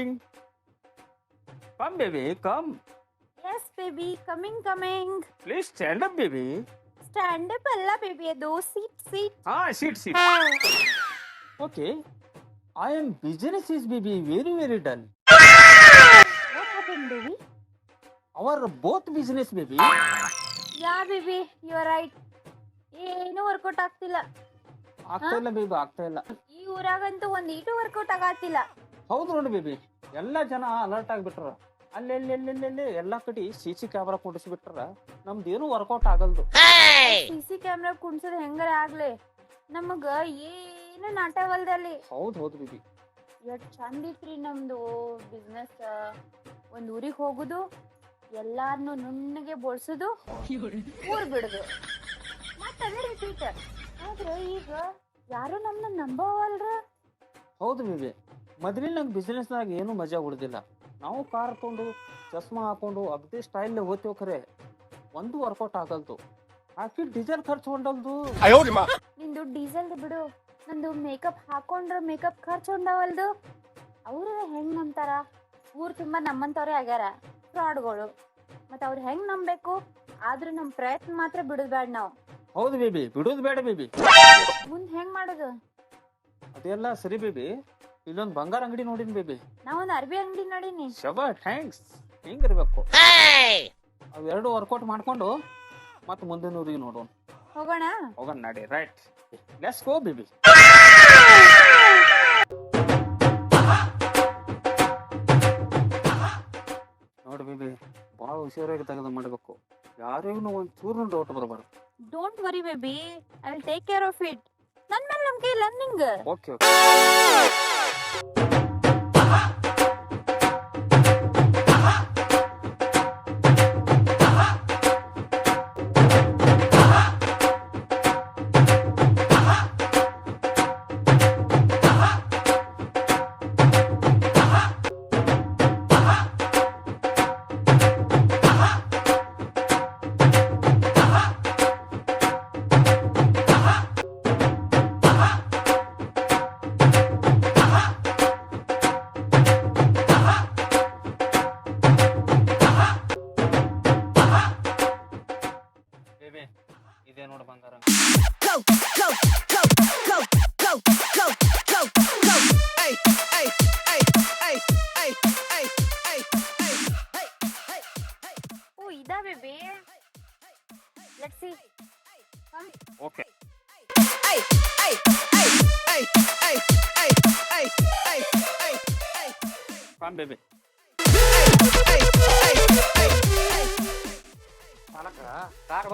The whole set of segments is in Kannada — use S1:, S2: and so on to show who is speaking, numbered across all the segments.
S1: Darling? Rito, darling. Come, baby, come.
S2: Yes baby coming coming
S1: Please stand up, baby.
S2: Stand up ಅಲ್ಲ ಬೇಬಿ ಅದು sit sit
S1: Ah, sit, sit. Okay. I am business is baby very very dull.
S2: What happen baby
S1: Our both business baby.
S2: Ya baby you are right ಏನು ವರ್ಕೌಟ್ ಆಗ್ತಿಲ್ಲ
S1: ಆಗ್ತಾ ಇಲ್ಲ ಬೇಬಿ ಆಗ್ತಾ ಇಲ್ಲ
S2: ಈ ಊರಾಗಂತೂ ಒಂದ್ ಈಟು ವರ್ಕೌಟ್ ಆಗತ್ತಿಲ್ಲ
S1: ಹೌದು ನೋಡಿ ಬೇಬಿ ಎಲ್ಲ ಜನ ಅಲರ್ಟ್ ಆಗಿಬಿಟ್ರ. ಅಲ್ಲೆಲ್ಲೆಲ್ಲೆಲ್ಲೆಲ್ಲಿ ಎಲ್ಲ ಕಡೆ ಸಿ ಸಿ ಕ್ಯಾಮ್ರಾ ನಮ್ದು ನಮ್ದೇನು ವರ್ಕೌಟ್ ಆಗಲ್ದು.
S2: ಸಿ ಸಿ ಕ್ಯಾಮ್ರಾ ಕುಂಡ್ಸದ್ ಹೆಂಗಾರ ಆಗ್ಲಿ? ನಮಗ ಏನು ನಾಟವಲ್ದಲ್ಲಿ
S1: ಹೌದು ಹೌದು ಬಿಬಿ.
S2: ಎಷ್ಟ್ ಚಂದ ಇತ್ರಿ ನಮ್ದು ಬಿಸ್ನೆಸ್ ಒಂದ್ ಊರಿಗೆ ಹೋಗುದು ಎಲ್ಲಾರ್ನು ನುಣ್ಣಗೆ ಬೋಳ್ಸುದು ಊರ್ ಬಿಡುದು. ಮತ್ತೆ ಅದೇ ರಿಪೀಟ್ ಆದ್ರೆ ಈಗ ಯಾರು ನಮ್ನ ನಂಬವಲ್ರ?
S1: ಹೌದು ಬೇಬಿ. ಮೊದಲಿನ ನಂಗೆ ಬಿಸ್ನೆಸ್ನಾಗ ಏನೂ ಮಜಾ ಉಳ್ದಿಲ್ಲ. ನಾವು ಕಾರ್ ತೊಗೊಂಡು ಚಸ್ಮಾ ಹಾಕೊಂಡು ಅಗ್ದಿ ಸ್ಟೈಲ್ ಹೋಗ್ತೇವೆ ಖರೆ. ಒಂದು ವರ್ಕೌಟ್ ಆಗಲ್ದು. ಆಕಿ ಡೀಸೆಲ್ ಖರ್ಚು ಹೊಂಡಲ್ದು
S2: ನಿಂದು ಡೀಸೆಲ್ ಬಿಡು. ನಂದು ಮೇಕಪ್ ಹಾಕೊಂಡ್ರ ಮೇಕಪ್ ಖರ್ಚು ಹೊಂಡವಲ್ದು ಅವ್ರು ಹೆಂಗ್ ನಂಬ್ತಾರ? ಊರ್ ತುಂಬಾ ನಮ್ಮಂತವ್ರೆ ಆಗ್ಯಾರ. ಫ್ರಾಡ್ಗಳು. ಮತ್ತೆ ಅವ್ರು ಹೆಂಗ್ ನಂಬೇಕು ಆದ್ರೂ ನಮ್ ಪ್ರಯತ್ನ ಮಾತ್ರ ಬಿಡುದ್ ಬೇಡ ನಾವ್.
S1: ಹೌದು ಬೇಬಿ. ಬಿಡೋದು ಬೇಡ ಬೇಬಿ.
S2: ಮುಂದ್ ಹೆಂಗ್ ಮಾಡೋದು?
S1: ಅದೆಲ್ಲ ಸರಿ ಬೇಬಿ. ಇಲ್ಲೊಂದು ಬಂಗಾರ ಅಂಗಡಿ ನೋಡಿನ ಬೇಬಿ.
S2: ನಾವೊಂದ್ ಅರ್ಬಿ ಅಂಗಡಿ ನೋಡೀನಿ.
S1: ಶಬಾ ಥ್ಯಾಂಕ್ಸ್ ಹಿಂಗಿರ್ಬೇಕು? ಅವೆರಡು ವರ್ಕೌಟ್ ಮಾಡ್ಕೊಂಡು ಮತ್ತೆ ಮುಂದಿನ ಊರಿಗೆ ನೋಡೋಣ.
S2: ಹೋಗೋಣ?
S1: ಹೋಗೋಣ ನಡಿ ರೈಟ್ ಲೆಟ್ಸ್ ಗೋ ಬೇಬಿ ನೋಡಿ ಬೇಬಿ ಭಾಳ ಹುಷಾರಾಗಿ ತೆಗೆದು ಮಾಡಬೇಕು. ಯಾರಿಗೂ ಒಂದು ಚೂರು ಡೌಟ್ ಬರಬಾರ್ದು.
S2: Don't worry baby I will take care of it ನನ್ ಮೇಲೆ ನಂಬಿಕೆ ಇಲ್ಲ ನಿಂಗ.
S1: ಓಕೆ ಓಕೆ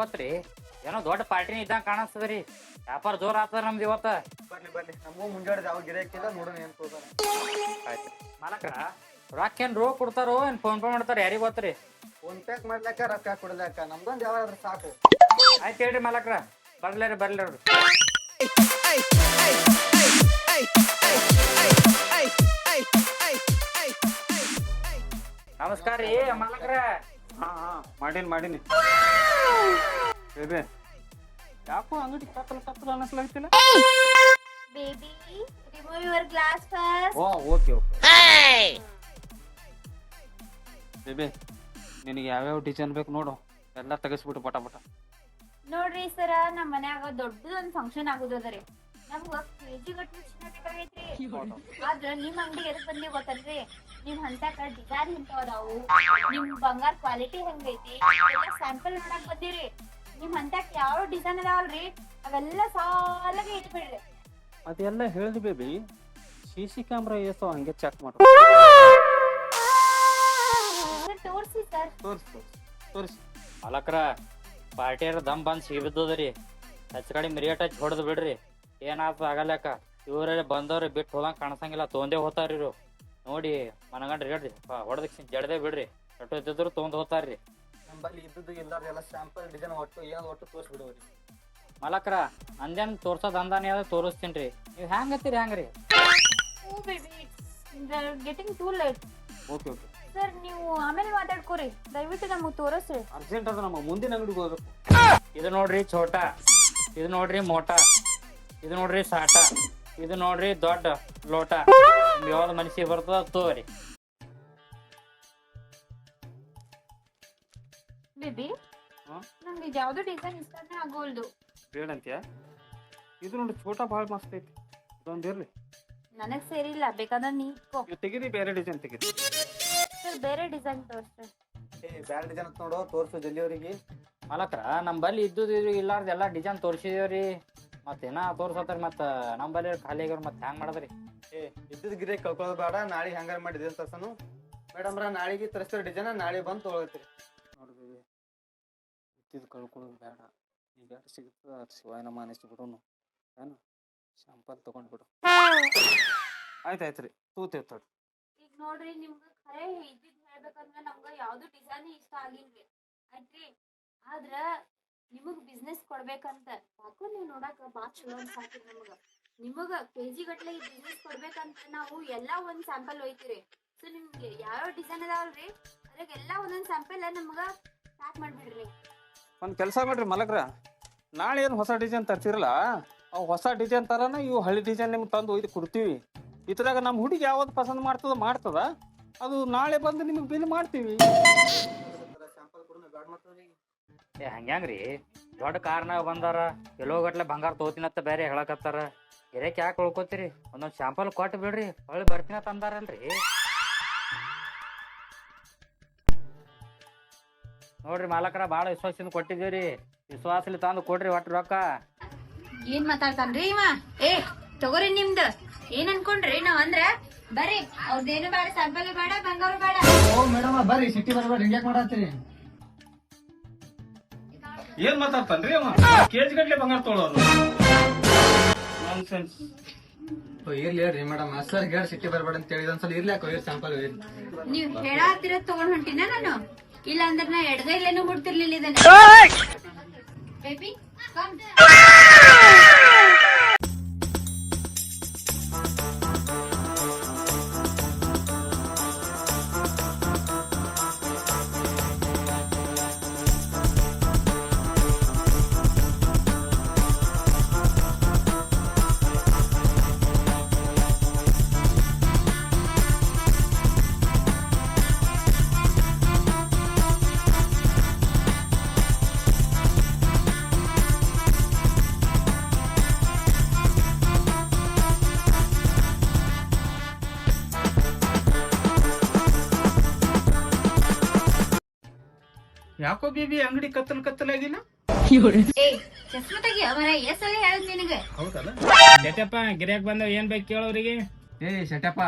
S3: ಬತ್ರಿ ಏನೋ ದೊಡ್ಡ ಪಾರ್ಟಿನ ಇದ್ದಂಗ ಕಾಣಿಸ್ತದ್ರಿ. ವ್ಯಾಪಾರ ಜೋರ್ ಆತದ ನಮ್ದು ಇವತ್ತ.
S4: ಬರ್ಲಿ ಬರ್ಲಿ ನಮಗೂ ಮುಂಜಾನೆ ಯಾವ ಗಿರಾಕಿಲ್ಲ ನೋಡೋಣ ಏನ್
S3: ಆಯ್ತು. ಮಾಲಕ್ರ ರೊಕ್ಕ ಏನ್ ರೋ ಕೊಡ್ತಾರೋ ಏನ್ ಫೋನ್ ಪೇ ಮಾಡ್ತಾರ ಯಾರಿಗ ಗೊತ್ತ್ರಿ?
S4: ಫೋನ್ ಪೇ ಮಾಡ್ಲಾಕ ರೊಕ್ಕ ಕೊಡ್ಲಾಕ ನಮ್ದೊಂದ್ ಯಾವ ಆದ್ರೆ ಸಾಕು.
S3: ಆಯ್ತು ಹೇಳ್ರಿ ಮಾಲಕ್ರ. ಬರ್ಲೇರಿ ಬರ್ಲೇರಿ ನಮಸ್ಕಾರ ರೀ ಮಾಲಕ್ರ.
S1: ಹಾ ಹಾ ಮಾಡೀನಿ ಮಾಡೀನಿ. ಬೇಬಿ ಯಾಕೋ ಅಂಗಡಿ ಕತ್ತಲ ಕತ್ತಲ ಅನ್ನಿಸ್ಲಾಗ್ತಿಲ್ಲ?
S2: Baby remove your glass first
S1: oh okay okay. Baby ನಿನಗೆ ಯಾವ್ಯಾವ ಡಿಸೈನ್ ಬೇಕು ನೋಡು. ಎಲ್ಲ ತೆಗೆಸ್ಬಿಟ್ಟು ಪಟ ಪಟ.
S2: ನೋಡ್ರಿ ಸರ ನಮ್ಮ ಮನ್ಯಾಗ ದೊಡ್ಡದೊಂದು ಫಂಕ್ಷನ್ ಆಗುದದ್ರಿ ನಮ್ಗ ಬೇಕಾಗೈತ್ರಿ ಆದ್ರ ನಿಮ್ ಅಂಗಡಿ ಎದಕ್ ಬಂದಿ ಗೊತ್ತಲ್ರಿ? ನಿಮ್ ಹಂತಕ ಡಿಸೈನ್ ಇಂತಾವ್ ಅದಾವು ನಿಮ್ ಬಂಗಾರ ಕ್ವಾಲಿಟಿ ಹೆಂಗೈತಿ? ಎಲ್ಲ ಸ್ಯಾಂಪಲ್ ನೋಡಕ್ ಬಂದಿರಿ. ನಿಮ್ ಹಂತಕ್ ಯಾವ ಡಿಸೈನ್ ಅದಾವಲ್ರಿ? ಅವೆಲ್ಲ ಸಾಲಾಗಿ ಇಟ್ಬಿಡ್ರಿ.
S1: ಅದೆಲ್ಲ ಹೇಳಿದ್ ಬೇಬಿ ಸಿ ಸಿ ಕ್ಯಾಮ್ರಾ ಏಸೋ ಹಂಗೆ ಚೆಕ್ ಮಾಡು.
S2: ಸರ್ ತೋರ್ಸಿ ಸರ್
S1: ತೋರಿಸಿ ತೋರಿಸಿ ತೋರಿಸಿ.
S3: ಅಲಕ್ರ ಪಾರ್ಟಿಯರ್ ದಮ್ ಬಂದ್ ರೀ. ಹೆಚ್ಚ ಕಡೆ ಮಿರಿಯಟ್ ಹಚ್ಚಿ ಹೊಡೆದು ಬಿಡ್ರಿ. ಏನಾಯ್ತು ಆಗಲ್ಯಾಕ? ಇವರೇ ಬಂದವ್ರಿ ಬಿಟ್ಟು ಹೋದಂಗ ಕಾಣಿಸಂಗಿಲ್ಲ ತೊಂದೇ ಹೋತಾರ ಇವ್ರು. ನೋಡಿ ಮನಗಂಡ್ರಿ ಹೇಳ್ರಿ ಹೊಡೆದಕ್ಕೆ ಜಡದೆ ಬಿಡ್ರಿ. ಎಟ್ಟು ಇದ್ದಿದ್ರು ತೊಂದ್ ಹೋತಾರ್ರಿ
S4: ನಮ್ಮಲ್ಲಿ ಇದ್ದದ್ದು ಇಲ್ಲಾರ್ದ ಎಲ್ಲ ಸ್ಯಾಂಪಲ್ ಡಿಸೈನ್ ಒಟ್ಟು ಏನ್ ಒಟ್ಟು ತೋರಿಸ್ಬಿಡೋರಿ.
S3: ಮಲಕ್ರ ಅಂದೇನ್ ತೋರ್ಸೋದ್ ಅಂದಾನೆ ಅದ ತೋರಿಸ್ತೀನ್ರಿ. ನೀವ್ ಹೆಂಗ್ ಹತ್ತೀರಿ ಹೆಂಗ್ರಿ
S2: ಓ baby getting too late
S1: okay okay
S2: sir ನೀವು ಆಮೇಲೆ ಮಾತಾಡ್ಕೋರಿ. ದಯವಿಟ್ಟು ನಮಗ್ ತೋರಿಸ್ರಿ.
S1: ಅರ್ಜೆಂಟ್ ಅದ ನಮ್ಮ ಮುಂದಿನ ಅಂಗಡಿಗೆ ಹೋಗ್ಬೇಕು.
S3: ಇದು ನೋಡ್ರಿ ಛೋಟಾ. ಇದು ನೋಡ್ರಿ ಮೋಟಾ. ಇದು ನೋಡ್ರಿ ಸಾಟ. ಇದು ನೋಡ್ರಿ ದೊಡ್ಡ ಲೋಟ. ಯಾವ್ದು ಮನಸ್ಸಿಗೆ ಬರ್ತದ ತೋರಿ
S2: ಬೇಬಿ? ನಂಗೆ ಯಾವ್ದು ಡಿಸೈನ್ ಇಷ್ಟನೇ ಆಗೋಲ್ದು
S1: ಬೇಡಂತ್ಯ? ಇದು ನೋಡಿ ಛೋಟಾ ಭಾಳ ಮಸ್ತ್ ಐತಿ. ಇದೊಂದು ಇರ್ಲಿ.
S2: ನನಗ್ ಸೇರಿಲ್ಲ ಬೇಕಾದ್ರೆ ನೀ ಇಟ್ಕೋ
S1: ಇದು ತೆಗೀರಿ ಬೇರೆ ಡಿಸೈನ್ ತೆಗೀರಿ.
S2: ಸರ್ ಬೇರೆ ಡಿಸೈನ್ ತೋರಿಸ್ರಿ.
S4: ಏ ಬ್ಯಾಡ ಡಿಸೈನ್ ನೋಡು ತೋರ್ಸು ಜಲ್ದಿ ಅವ್ರಿಗೆ
S3: ಮಾಲಕ್ರ ನಮ್ಮ ಬಲ್ಲಿ ಇದ್ದುದು ಇದು ಇಲ್ಲಾರ್ದ ಎಲ್ಲ ಡಿಸೈನ್ ತೋರಿಸಿದೇವ್ರಿ. ಮತ್ತೇನ ತೋರ್ಸತ್ತಾರ ಮತ್ತ ನಂಬಲ್ಲಿ ಬಲ್ಲಿ ಖಾಲಿ ಆಗ್ಯಾರ ಮತ್ತೆ ಹ್ಯಾಂಗ್ ಮಾಡದ್ರಿ?
S4: ಏ ಇದ್ದ ಗಿರೆ ಕಳ್ಕೊಳ್ಳೋದು ಬೇಡ ನಾಳೆ ಹಂಗಾರ ಮಾಡಿ ಡಿಸೈನ್ ತರ್ಸನು ಮೇಡಮ್ರ ನಾಳೆಗೆ ತರಿಸ್ತಾರೆ ಡಿಸೈನ್ ನಾಳೆ ಬಂದು ತೊಗೊಳ್ತೀರಿ.
S1: ನೋಡ್ರಿ ಇದ್ದಿದ್ ಕಳ್ಕೊಳ್ಳೋದು ಬೇಡ. ಈಗ ಯಾರು ಸಿಗುತ್ತದ ಶಿವಾಯನ ಮಾನಿಸಿ ಬಿಡೋನು ಏನು? ಶಾಂಪಲ್ ತೊಗೊಂಡು ಬಿಡು. ಆಯ್ತು ಆಯ್ತು ರೀ ತೂತೇವ್ ತಡಿ
S2: ಈಗ ನೋಡ್ರಿ ನಿಮ್ಗೆ ಖರೆ ಇದ್ದಿದ್ ಹೇಳ್ಬೇಕಂದ್ರ ನಮ್ಗ ಯಾವ್ದು ಡಿಸೈನ್ ಇಷ್ಟ ಆಗಿಲ್ರಿ. ಆಯ್ತ್ರಿ ಆದ್ರ ನಿಮಗ್ ಬಿಸ್ನೆಸ್ ಕೊಡ್ಬೇಕಂತ. ಯಾಕೋ ನೀವ್ ನೋಡಾಕ ಬಾಳ ಚಲೋ ಅನ್ಸಾಕಿ ನಮಗ. ನಿಮಗ ಕೆಜಿ ಗಟ್ಲೆ ಈ ಬಿಸ್ನೆಸ್ ಕೊಡ್ಬೇಕಂತ ನಾವು ಎಲ್ಲಾ ಒಂದ್ ಸ್ಯಾಂಪಲ್ ಒಯ್ತೀರಿ. ಸೊ ನಿಮ್ಗೆ ಯಾವ್ಯಾವ ಡಿಸೈನ್ ಅದಾವಲ್ರಿ? ಅದ್ರಾಗ ಎಲ್ಲಾ ಒಂದೊಂದ್ ಸ್ಯಾಂಪಲ್ ನಮಗ ಪ್ಯಾಕ್ ಮಾಡ್ಬಿಡ್ರಿ.
S1: ಒಂದು ಕೆಲಸ ಮಾಡ್ರಿ ಮಲಗ್ರ ನಾಳೆ ಏನು ಹೊಸ ಡಿಸೈನ್ ತರ್ತಿರಲ್ಲ ಅವು ಹೊಸ ಡಿಸೈನ್ ತರನ ಇವು ಹಳ್ಳಿ ಡಿಸೈನ್ ನಿಮ್ಗೆ ತಂದು ಒಯ್ದು ಕೊಡ್ತೀವಿ. ಇದ್ರಾಗ ನಮ್ಮ ಹುಡುಗಿ ಯಾವ್ದು ಪಸಂದ್ ಮಾಡ್ತದ ಮಾಡ್ತದ. ಅದು ನಾಳೆ ಬಂದು ನಿಮಗೆ ಬಿಲ್
S4: ಬ್ಯಾಡ ಮಾಡ್ತೀವಿ
S3: ಏ ಹಂಗ್ಯಾಂಗ್ರಿ? ದೊಡ್ಡ ಕಾರ್ನಾಗ ಬಂದಾರ ಎಲ್ಲೋ ಗಟ್ಲೆ ಬಂಗಾರ ತೋತಿನತ್ತ ಬೇರೆ ಹೇಳಕತ್ತಾರ. ಗಿರಕ್ ಯಾಕೆ ಉಳ್ಕೋತೀರಿ? ಒಂದೊಂದು ಶಾಂಪಲ್ ಕೊಟ್ಟು ಬಿಡ್ರಿ ಹೊಳ್ಳಿ ಬರ್ತೀನ ತಂದಾರಲ್ರಿ ನೋಡ್ರಿ ಮಾಲಕರ ಭಾಳ ವಿಶ್ವಾಸದಿಂದ ಕೊಟ್ಟಿದ್ದೀವ್ರಿ ವಿಶ್ವಾಸಲಿ ತಂದು ಕೊಡ್ರಿ ಒಟ್ಟು ರೊಕ್ಕ.
S2: ಏನ್ ಮಾತಾಡ್ತಾನ್ರಿ ಇವ? ಏ ತಗೋರಿ ನಿಮ್ದು. ಏನ್ ಅನ್ಕೊಂಡ್ರಿ? ನಾವ್ ಅಂದ್ರ ಬರ್ರಿ ಅವ್ರದ್ದೇನು ಬೇಡ ಸಂಪಲ್ ಬೇಡ ಬಂಗಾರ ಬೇಡ.
S4: ಓ ಮೇಡಮ್ ಬರ್ರಿ ಸಿಟ್ಟಿ ಬರ್ಬೇಡ್ರಿ ಹಿಂಗ್ಯಾಕ್ ಮಾಡತ್ತೀರಿ.
S1: ಏನ್ ಮಾತಾಡ್ತಾನ್ರಿ ಅವ? ಕೇಜ್ ಗಟ್ಲೆ ಬಂಗಾರ ನಾನ್ಸೆನ್ಸ್
S4: ಇರ್ಲಿ ಹೇಳ್ರಿ ಮೇಡಮ್. ಸರ್ ಹೇಳಿ ಸಿಟ್ಟಿ ಬರ್ಬೇಡ ಅಂತ ಹೇಳಿದ ಒಂದ್ಸಲ ಇರ್ಲಾಕ ಸ್ಯಾಂಪಲ್
S2: ನೀವ್ ಹೇಳಾತಿರೋದ್ ತಗೊಂಡ್ ಹೊಂಟಿನ ನಾನು? ಇಲ್ಲ ಅಂದ್ರೆ ನಾ ಎಡಗೈಲೇನು ಹುಡ್ತಿರ್ಲಿಲ್ಲ ಇದನ್ನ. ಬೇಬಿ ಕಮ್
S1: ಬೇಬಿ ಅಂಗಡಿ ಕತ್ತಲ್ ಕತ್ತಲಾಗಿಲ್ಲ
S2: ಏ ಚಸ್ಮಾ ತೆಗಿ ಅವರ ಎಸಲ ಹೇಳದ್ ನಿನಗ.
S1: ಹೌದಲ್ಲ?
S3: ಜಟಪ್ಪ ಗಿರ್ಯಾಕ್ ಬಂದವ್ ಏನ್ ಬೇಕು ಕೇಳೋರಿಗೆ
S5: ಏ ಶಟಪ್ಪ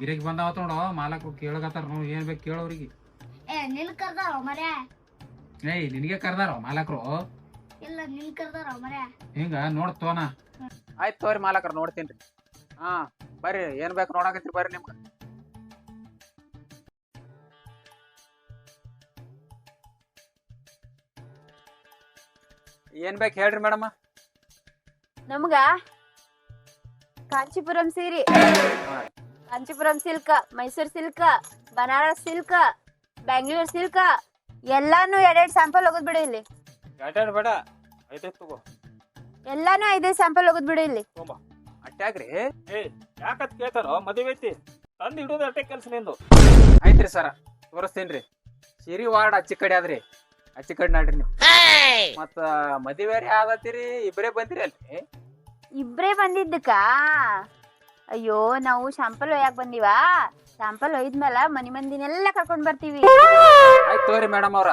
S5: ಗಿರಿಗೆ ಬಂದಾವ ನೋಡು ಮಾಲಕ್ರು ಕೇಳಕತ್ತಾರ ನೋಡಿ ಏನ್ ಬೇಕು ಕೇಳೋರಿಗೆ
S6: ಏ ಕರ್ದಾವ
S5: ಏಯ್ ನಿನಗೆ ಕರ್ದಾರ ಮಾಲಕ್ರು?
S6: ಇಲ್ಲ ಕರ್ದಾರ ಮರ್ಯಾ
S5: ಹಿಂಗ ನೋಡ್ ತೋನ. ಆಯ್ತು ತೋರಿ ಮಾಲಕ್ರು ನೋಡ್ತೀನಿ ಹಾ ಬರ್ರಿ ಏನ್ ಬೇಕು ನೋಡಕತ್ರಿ ಬರ್ರಿ ನಿಮ್ಗ. ಏನ್ ಬೇಕು ಹೇಳ್ರಿ ಮೇಡಮ್?
S2: ನಮ್ಗ ಕಾಂಚೀಪುರಂ ಸೀರೆ Kanchipuram silk Mysore silk Banaras silk Bangalore silk ಎಲ್ಲಾನು ಎರಡೆರಡು ಸ್ಯಾಂಪಲ್ ಹೋಗೋದ್ ಬಿಡಿ ಇಲ್ಲಿ.
S1: ಎರಡೆರಡು ಬೇಡ ಐದೈದು ತಗೋ.
S2: ಎಲ್ಲಾನು ಐದೈದು ಸ್ಯಾಂಪಲ್ ಹೋಗೋದ್ ಬಿಡಿ ಇಲ್ಲಿ.
S5: ಅಟ್ಯಾಗ್ರಿ
S1: ಏ ಯಾಕತ್ ಕೇಳ್ತಾರೋ? ಮದುವೆ ಐತಿ. ತಂದು ಇಡೋದು ಕೆಲಸ ನಿಂದು.
S5: ಆಯ್ತ್ರಿ ಸರ ತೋರಿಸ್ತೀನ್ರಿ ಸಿರಿ ವಾರ್ಡ್ ಅಚ್ಚಿ ಕಡೆ ಆದ್ರಿ. ಅಚ್ಚಿ ಕಡೆ ನಾಡ್ರಿ ನೀವು. ಮತ್ತ ಮದುವೆ ಆಗತ್ತೀರಿ ಇಬ್ರೇ ಬಂದಿರಿ ಅಲ್ರಿ
S2: ಇಬ್ರೇ ಬಂದಿದ್ದಕ್ಕ. ಅಯ್ಯೋ ನಾವು ಶಾಂಪಲ್ ಒಯ್ಯಾಕ್ ಬಂದಿವಾ? ಶಾಂಪಲ್ ಒಯ್ದ್ಮೇಲ ಮನಿ ಮಂದಿನೆಲ್ಲ ಕರ್ಕೊಂಡ್ ಬರ್ತೀವಿ.
S5: ಆಯ್ತು ತೋರಿ ಮೇಡಮ್ ಅವ್ರ.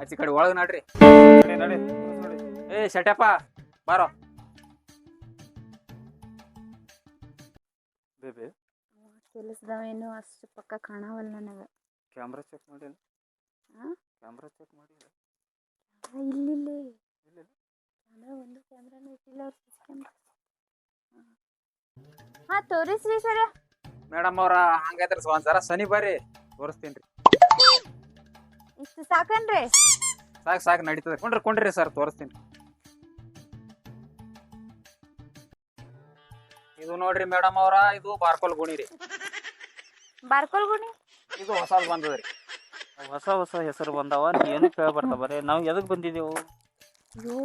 S5: ಅಚ್ಚ ಕಡೆ ಒಳಗ ನಡ್ರಿ.
S1: ನಡಿ ನಡಿ ನಡಿ.
S5: ಏ ಶಟಪ್ಪ ಬಾರೋ.
S1: ಬೇಬಿ.
S2: ಕೆಲಸದವೇನು ಅಷ್ಟು ಪಕ್ಕ ಕಾಣವಲ್ಲ ನನಗ.
S1: ಕ್ಯಾಮ್ರಾ ಚೆಕ್ ಮಾಡಿಲ್ಲ.
S2: ಹಾ?
S1: ಕ್ಯಾಮ್ರಾ ಚೆಕ್ ಮಾಡಿ
S2: ಇಲ್ಲಿಲ್ಲಿ
S1: ಇಲ್ಲ
S2: ಕ್ಯಾಮ್ರಾ ಒಂದು ಕ್ಯಾಮ್ರಾನು ಇಟ್ಟಿಲ್ಲ ಅವ್ರ ಕ್ಯಾಮ್ರಾ ಹಾ ತೋರಿಸ್ರಿ ಸರ
S5: ಮೇಡಮ್ ಅವ್ರ ಹಂಗಾದ್ರೆ ಒಂದ್ ಸರ ಸನಿ ಬರ್ರಿ ತೋರಿಸ್ತೀನಿ
S2: ಇಷ್ಟು ಸಾಕನ್ರಿ?
S5: ಸಾಕು ಸಾಕು ನಡೀತದೆ. ಕೊಂಡ್ರಿ ಕೊಂಡ್ರಿ ಸರ್ ತೋರಿಸ್ತೀನಿ. ಇದು ನೋಡ್ರಿ ಮೇಡಮ್ ಅವ್ರ ಇದು ಬಾರ್ಕೋಲ್ ಗುಣಿ ರೀ.
S2: ಬಾರ್ಕೋಲ್ ಗುಣಿ?
S5: ಇದು ಹೊಸದ್ ಬಂದದ್ರಿ.
S1: ಹೊಸ ಹೊಸ ಹೆಸರು ಬಂದಾವ ನೀ ಏನು ಕೇಳ್ಬಾರ್ದ ಬರೇ ನಾವು ಎದಕ್ ಬಂದಿದ್ದೆವು
S2: ಅಯ್ಯೋ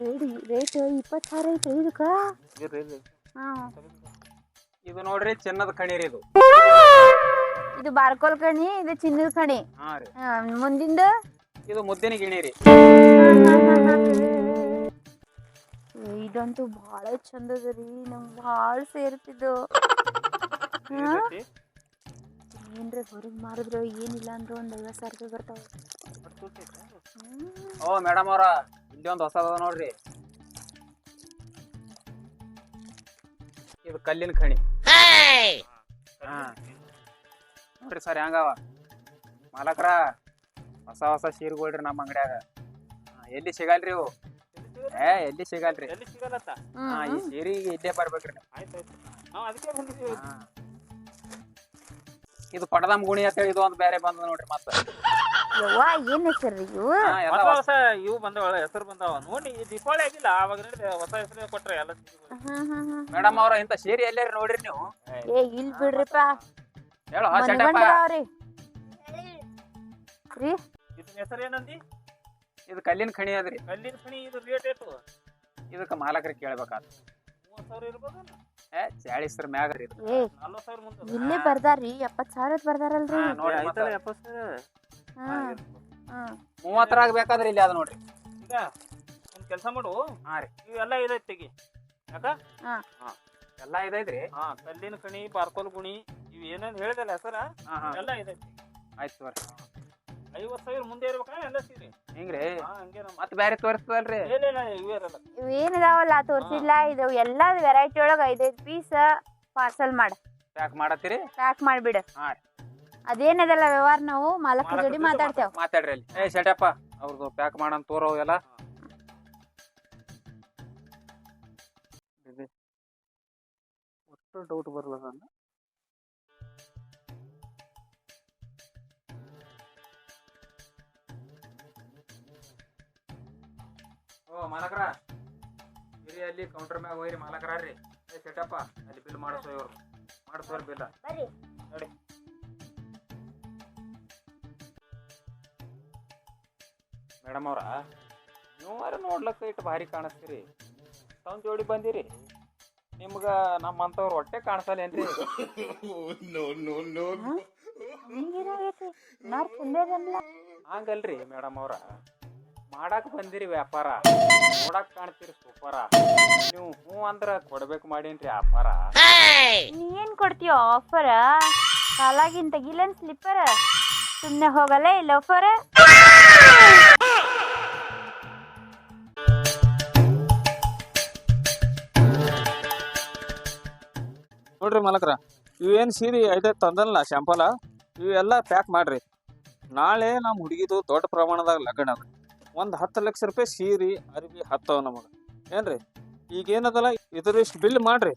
S2: ರೇಟ್ ರೇಟ್ ಇಪ್ಪತ್ತು ಸಾವಿರ ಐತೆ ಇದಕ್ಕ?
S1: ಇರ್ರಿ ಇರ್ರಿ.
S2: ಹ್ಮ್
S5: ಇದು ನೋಡ್ರಿ ಚಿನ್ನದ ರೀ ಇದು.
S2: ಇದು ಬಾರ್ಕೋಲ್ ಕಣಿ ಇದು ಚಿನ್ನದ ಕಣಿ.
S5: ಹಾ ರೀ.
S2: ಹಾ, ಮುಂದಿಂದ?
S5: ಇದು ಮುದ್ದಿನ ಗಿಣಿ ರೀ
S2: ಇದಂತೂ ಬಹಳ ಚಂದ ಅದ ರೀ ನಮ್ಗೆ ಭಾಳ ಸೇರ್ತಿದ್ದು. ಹಾ? ಏನ್ರ ಹೊರಗೆ ಮಾರಿದ್ರು ಏನಿಲ್ಲ ಅಂದ್ರೆ ಒಂದು ಐವತ್ತು ಸಾವಿರ ರೂಪಾಯಿ ಬರ್ತಾವೆ.
S5: ಓ ಮೇಡಮ್ ಅವ್ರ ಇಲ್ಲಿ ಒಂದು ಹೊಸದ ನೋಡ್ರಿ. ಇದು ಕಲ್ಲಿನ ಖಣಿ. ಹಾ. ನೋಡ್ರಿ ಸರ್ ಹೆಂಗವ ಮಾಲಕ್ರ ಹೊಸ ಹೊಸ ಸೀರೆಗಳ್ರಿ ನಮ್ಮ ಅಂಗಡ್ಯಾಗ. ಹಾ, ಎಲ್ಲಿ ಸಿಗಲ್ರಿ ಇವು? ಏ ಎಲ್ಲಿ ಸಿಗಲ್ರಿ? ಹಾ ಈ ಸೀರಿಗೆ ಇದ್ದೇ ಬರ್ಬೇಕ್ರಿ ಆಯ್ತು
S3: ಆಯ್ತು. ನಾವು ಅದಕ್ಕೆ ಬಂದಿದ್ದೀವಿ.
S5: ಹಾ. ಇದು ಪಡದಮ್ ಗುಣಿ ಅಂತೇಳಿ ಇದು ಒಂದು ಬೇರೆ ಬಂದ ನೋಡ್ರಿ ಮತ್ತೆ.
S2: ಯವ್ವ ಏನ್ ಹೆಸರು ಇವು?
S5: ಹಾ, ಎಲ್ಲ
S3: ಹೊಸ ಇವು ಬಂದವ ಹೆಸರು ಬಂದಾವ. ನೋಡಿ ಈ ದೀಪಾವಳಿ ಆಗಿಲ್ಲ ಅವಾಗ ನಡ್ದೆ ಹೊಸ ಹೆಸರು ಕೊಟ್ರೆ ಎಲ್ಲ ಸಿಗ್ಬೋದು.
S5: ಮೇಡಮ್ ಅವ್ರ ಇಂತ ಸೇರಿ ಎಲ್ಲಾರಿ ನೋಡ್ರಿ ನೀವು.
S2: ಏ ಇಲ್ ಬಿಡ್ರಿಪ್ಪ.
S5: ಹೇಳೋ ಚಟಪ್ಪ.
S2: ಮನ್ಗಂಡವ್ರಿ ರೀ?
S3: ಹೆಸರು ಏನಂದಿ?
S5: ಇದು ಕಲ್ಲಿನ ಖಣಿ ಅದ್ರಿ.
S3: ಕಲ್ಲಿನ ಖಣಿ ಇದು ರೇಟ್ ಏಟು
S5: ಇದಕ್ಕ ಮಾಲಕರಿಗೆ ಕೇಳ್ಬೇಕಾದ
S3: ಮೂವತ್ ಸಾವಿರ ಇರ್ಬೋದು
S5: ಏ ಚಾಳಿಸ್ರ ಮ್ಯಾಗ ರೀ. ಇದು
S2: ಏ
S3: ಸಾವಿರ ಮುಂದೆ
S2: ಇಲ್ಲೇ ಬರ್ದಾರ್ರಿ ಎಪ್ಪತ್ ಸಾವಿರದ ಬರ್ದಾರಲ್ರಿ
S5: ನೋಡಿ
S3: ಆಯ್ತಲ್ಲ
S5: ಮತ್ತೆ.
S3: ಎಪ್ಪತ್ತು ಸಾವಿರ?
S5: ಮೂವತ್ತರಾಗ ಬೇಕಾದ್ರೆ ಇಲ್ಲಿ ಅದ ನೋಡ್ರಿ.
S3: ಈಗ ಒಂದ್ ಕೆಲಸ ಮಾಡು.
S5: ಹಾ ರೀ.
S3: ಇವೆಲ್ಲ ಇದೈತಿ ತೆಗಿ. ಯಾಕ?
S5: ಎಲ್ಲಾ ಇದೈತ್ರಿ
S3: ಹಾ ಕಲ್ಲಿನ ಕಣಿ ಪಾರ್ಕೋಲ್ ಗುಣಿ ಇವ್ ಏನೇನ್ ಹೇಳಿದಲ್ಲ ಹೆಸರ?
S5: ಹಾ ಹಾ.
S3: ಎಲ್ಲ ಇದೈತಿ.
S5: ಆಯ್ತು ತೋರಿ
S3: ಐವತ್ ಸಾವಿರ ಮುಂದೆ ಇರ್ಬೇಕಾ ಎಲ್ಲ ಸೀರೆ
S5: ಹಿಂಗ್ರಿ
S3: ಹಾ ಹಂಗೆ ನಮ್ಮ
S5: ಮತ್ ಬ್ಯಾರೆ ತೋರಿಸ್ತದಲ್ರಿ
S3: ಏನೇನ ಇವೇ ಇರಲ್ಲ
S2: ಇವ್ ಏನಿದಾವಲ್ಲ ತೋರ್ಸಿಲ್ಲ ಇದು ಎಲ್ಲಾ ವೆರೈಟಿ ಒಳಗ ಐದೈದ್ ಪೀಸ್ ಪಾರ್ಸಲ್ ಮಾಡ
S5: ಪ್ಯಾಕ್ ಮಾಡತ್ತೀರಿ
S2: ಪ್ಯಾಕ್ ಮಾಡ್ಬಿಡ
S5: ಹಾ.
S2: ಅದೇನದಲ್ಲ ವ್ಯವಹಾರ ನಾವು ಮಾಲಕ
S3: ಮಾಲಕ್ರ
S2: ಜೋಡಿ ಮಾತಾಡ್ತೇವ್
S5: ಮಾತಾಡ್ರಿ ಅಲ್ಲಿ ಏ ಶಟಪ್ಪ ಅವ್ರದ್ದು ಪ್ಯಾಕ್ ಮಾಡನ್ ತೋರೋ ಎಲ್ಲ
S3: ಒಟ್ಟು ಡೌಟ್ ಬರಲ್ಲ ನನ್ನ
S5: ಓ ಮಾಲಕರ. ಇರಿ ಅಲ್ಲಿ ಕೌಂಟರ್ ಮ್ಯಾಗ ಹೋಯ್ರಿ ಮಾಲಕರ ರೀ ಏ ಸೆಟಪ್ಪ ಅಲ್ಲಿ ಬಿಲ್ ಮಾಡಿಸೋ ಇವ್ರು. ಮಾಡಿಸೋರ್ ಬಿಲ್ಲ
S2: ಬರ್ರಿ.
S5: ನೋಡಿ. ಮೇಡಮ್ ಅವ್ರ ನೀವಾರ ನೋಡ್ಲಕ್ಕ ಇಟ್ಟು ಭಾರಿ ಕಾಣಿಸ್ತೀರಿ. ತಮ್ಮ ಜೋಡಿ ಬಂದಿರಿ. ನಿಮ್ಗ ನಮ್ಮಂತವ್ರ ಹೊಟ್ಟೆ ಕಾಣಿಸಲ್ಲೇನ್ರಿ?
S2: ಹಿಂಗೇನಾಗೈತಿ ನಾರ್ ಚಂದೇದನ್ಲ
S5: ಹಂಗಲ್ರಿ ಮೇಡಮ್ ಅವ್ರ. ಮಾಡಾಕ್ ಬಂದಿರಿ ವ್ಯಾಪಾರ. ನೋಡಕ್ ಕಾಣ್ತೀರಿ ಸೂಪರ. ನೀವು ಹ್ಞೂ ಅಂದ್ರ ಕೊಡ್ಬೇಕು ಮಾಡೇನ್ರಿ ವ್ಯಾಪಾರ.
S2: ನೀ ಏನ್ ಕೊಡ್ತೀಯ ಆಫರ್ ಕಾಲಾಗಿನ್ ತೆಗಿಲನ್ ಸ್ಲಿಪ್ಪರ್ ಸುಮ್ನೆ ಹೋಗಲ್ಲ ಇಲ್ಲ ಆಫರ್
S1: ನೋಡ್ರಿ ಮಾಲಕ್ರ ಇವೇನು ಸೀರೆ ಐತೆ ತಂದಲ್ಲ ಶಾಂಪಲ ಇವೆಲ್ಲ ಪ್ಯಾಕ್ ಮಾಡ್ರಿ. ನಾಳೆ ನಮ್ಮ ಹುಡುಗಿದು ದೊಡ್ಡ ಪ್ರಮಾಣದಾಗ ಲಗ್ನ ಅದ. ಒಂದು ಹತ್ತು ಲಕ್ಷ ರೂಪಾಯಿ ಸೀರೆ ಅರಿವಿ ಹತ್ತವ ನಮಗೆ. ಏನ್ರಿ? ಈಗ ಏನದಲ್ಲ ಇದ್ರಿಷ್ಟು ಬಿಲ್ ಮಾಡ್ರಿ.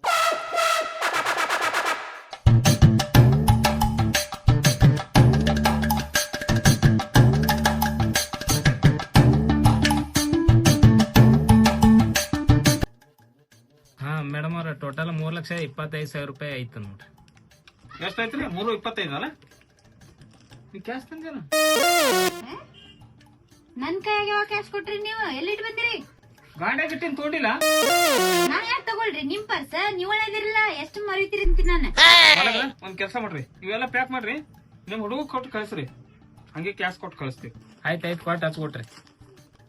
S7: ಹಾ ಮೇಡಮ್ ಅವ್ರ ಟೋಟಲ್ ಮೂರ್ ಲಕ್ಷ ಇಪ್ಪತ್ತೈದು ಸಾವಿರ ರೂಪಾಯಿ ಐತೆ ನೋಡ್ರಿ.
S1: ಎಷ್ಟಾಯ್ತ್ರಿ ಮೂರು ಇಪ್ಪತ್ತೈದು ಅಲ್ಲ? ನೀವು ಕ್ಯಾಶ್ ತಂದೇನ?
S6: ನನ್ ಕೈಯಾಗ ಕ್ಯಾಶ್ ಕೊಟ್ರಿ ನೀವು? ಎಲ್ಲಿಟ್ ಬಂದಿರಿ?
S1: ಗಾಡಿಯಾಗ ಇಟ್ಟಿನ ತೋಡಿಲ್ಲ
S6: ನಾ ಯಾಕೆ ತಗೊಳ್ರಿ? ನಿಮ್ ಪರ್ಸ ನೀವ್ ಒಳ್ಳೇದಿರಲ್ಲ ಎಷ್ಟು ಮರಿತೀರಿ ಅಂತೀನಿ ನಾನು.
S1: ಒಂದು ಕೆಲಸ ಮಾಡ್ರಿ. ಇವೆಲ್ಲ ಪ್ಯಾಕ್ ಮಾಡ್ರಿ. ನಿಮ್ಮ ಹುಡುಗ ಕೊಟ್ಟು ಕಳಿಸ್ರಿ. ಹಂಗೆ ಕ್ಯಾಶ್ ಕೊಟ್ಟು ಕಳಿಸ್ತೀವಿ.
S7: ಆಯ್ತು ಆಯ್ತು ಕೊಟ್ಟು ಹಚ್ಕೊಟ್ರಿ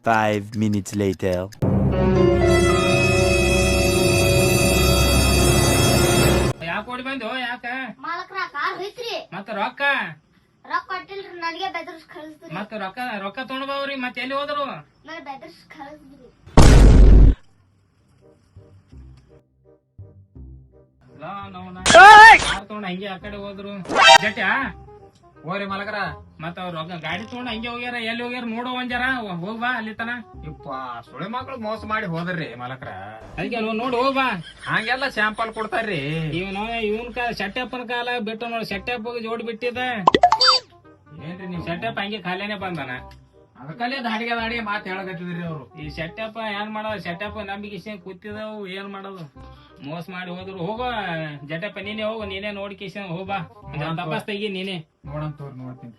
S8: Five minutes later.
S7: ಯಾಕೆ ಓಡಿ ಬಂದು ಯಾಕೆ?
S6: ಮಾಲಕ್ರ ಕಾರ್ ಹೋಯ್ತ್ರಿ.
S7: ಮತ್ತ ರೊಕ್ಕ?
S6: ರೊಕ್ಕ ಕೊಟ್ಟಿಲ್ರಿ ನನಗೆ ಬೆದರ್ಸ್ ಕಳಿಸ್ತೀರಿ
S7: ಮತ್ತ ರೊಕ್ಕ ರೊಕ್ಕ ತೊಗೊಂಡ್ಬಾವ್ರಿ ಮತ್ತೆ ಎಲ್ಲಿ ಹೋದ್ರು?
S6: ನನಗೆ ಬೆದರ್ಸ್ ಕಳಿಸ್ತೀರಿ
S7: ತಗೊಂಡ್ ಹಂಗೆ ಆ ಕಡೆ ಹೋದ್ರು? ಜಟ್ಯಾ? ಹೋರಿ ಮಲಗರ. ಮತ್ತ ಅವ್ರ ಗಾಡಿ ತಗೊಂಡ್ ಹಂಗೆ ಹೋಗ್ಯಾರ ಎಲ್ಲಿ ಹೋಗ್ಯಾರ ನೋಡೋ ಒಂಜಾರ. ಹೋಗ್ ಬಾ ಅಲ್ಲಿ ತನ.
S5: ಇಪ್ಪ ಸುಳಿ ಮಕ್ಳು ಮೋಸ ಮಾಡಿ ಹೋದ್ರಿ ಮಲಕ್ರ
S7: ಅದಕ್ಕೆ ನೋಡಿ ಹೋಗ್ಬಾ
S5: ಹಂಗೆಲ್ಲ ಶಾಂಪಲ್ ಕೊಡ್ತಾರ್ರಿ.
S7: ಇವನು ಇವನ್ ಕಾಲ ಶೆಟ್ಟಪ್ಪನ ಕಾಲ ಬಿಟ್ಟು ನೋಡಿ ಶೆಟ್ಟಪ್ಪ ಜೋಡಿ ಬಿಟ್ಟಿದ ಏನ್ರಿ ನೀವ್ ಶೆಟ್ಟಪ್ಪ ಹಂಗೆ ಖಾಲಿನೇ ಬಂದಾನ?
S5: ಅದಕ್ಕಲ್ಲೇ ದಾಡಿಗೆ ದಾಡಿಗೆ ಮಾತು ಹೇಳಕತ್ತಿದ್ರಿ ಅವ್ರು.
S7: ಈ ಶೆಟ್ಟಪ್ಪ ಏನ್ ಮಾಡೋದು? ಶೆಟ್ಟಪ್ಪ ನಂಬಿಕೆ ಕೂತಿದವು ಏನ್ ಮಾಡೋದು? ಮೋಸ ಮಾಡಿ ಹೋದ್ರು ಹೋಗೋ ಜಟಪ್ಪ ನೀನೇ ಹೋಗು ನೀನೇ ನೋಡಿ ಕಿಶನ್ ಹೋಗ್ಬಾ ತಪಾಸ್ ತೆಗಿ ನೀನೇ.
S5: ನೋಡಂತ ನೋಡ್ತೀನಿ.